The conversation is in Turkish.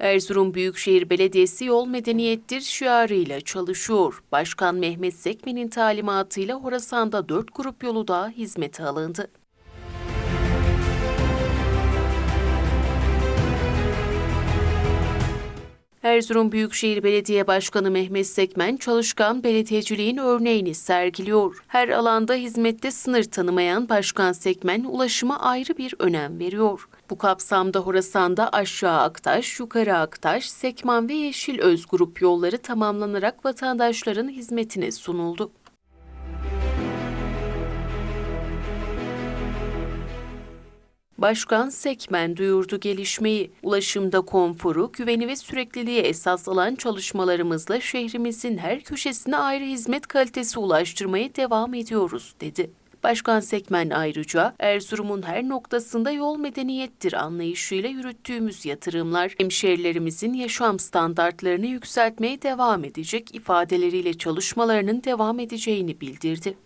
Erzurum Büyükşehir Belediyesi yol medeniyettir şiarıyla çalışıyor. Başkan Mehmet Sekmen'in talimatıyla Horasan'da 4 grup yolu daha hizmete alındı. Erzurum Büyükşehir Belediye Başkanı Mehmet Sekmen, çalışkan belediyeciliğin örneğini sergiliyor. Her alanda hizmette sınır tanımayan Başkan Sekmen, ulaşıma ayrı bir önem veriyor. Bu kapsamda Horasan'da aşağı Aktaş, yukarı Aktaş, Sekman ve Yeşil Öz grup yolları tamamlanarak vatandaşların hizmetine sunuldu. Başkan Sekmen duyurdu gelişmeyi. Ulaşımda konforu, güveni ve sürekliliği esas alan çalışmalarımızla şehrimizin her köşesine ayrı hizmet kalitesi ulaştırmaya devam ediyoruz, dedi. Başkan Sekmen ayrıca Erzurum'un her noktasında yol medeniyettir anlayışıyla yürüttüğümüz yatırımlar hemşehrilerimizin yaşam standartlarını yükseltmeye devam edecek ifadeleriyle çalışmalarının devam edeceğini bildirdi.